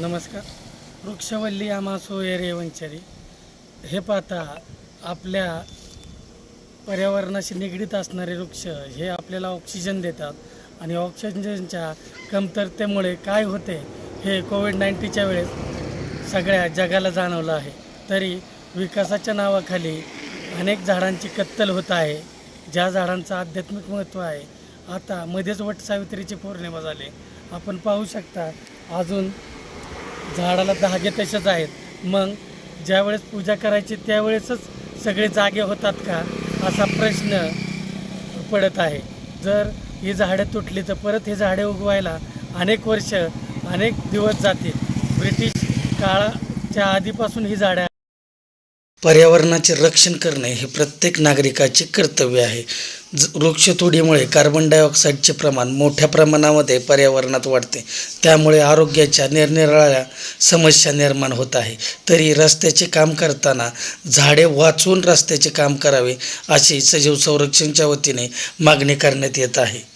नमस्कार. वृक्षवल्ली आमासो एरे वंचारी हे पाहता आपल्या पर्यावरणाशी निगडीत असणारे वृक्ष हे आपल्याला ऑक्सिजन देतात आणि ऑक्सिजनच्या कमतरतेमुळे काय होते हे कोविड नाईन्टीनच्या वेळेस सगळ्या जगाला जाणवलं आहे. तरी विकासाच्या नावाखाली अनेक झाडांची कत्तल होत आहे. ज्या झाडांचं आध्यात्मिक महत्त्व आहे. आता मध्येच वट सावित्रीची पौर्णिमा झाली. आपण पाहू शकता अजून झाडाला धागे तसेच आहेत. मग ज्यावेळेस पूजा करायची त्यावेळेसच सगळे जागे होतात का? असा प्रश्न पडत आहे. जर ही झाडं तुटली तर परत ही झाडे उगवायला अनेक वर्ष अनेक दिवस जातील. ब्रिटिश काळाच्या आधीपासून ही झाडं पर्यावरणाचे रक्षण करणे हे प्रत्येक नागरिकाचे कर्तव्य आहे. वृक्षतोडीमुळे कार्बन डायऑक्साईडचे प्रमाण मोठ्या प्रमाणामध्ये पर्यावरणात वाढते. त्यामुळे आरोग्याच्या निरनिराळ्या समस्या निर्माण होत आहे. तरी रस्त्याचे काम करताना झाडे वाचवून रस्त्याचे काम करावे अशी सजीव संरक्षणच्या वतीने मागणी करण्यात येत आहे.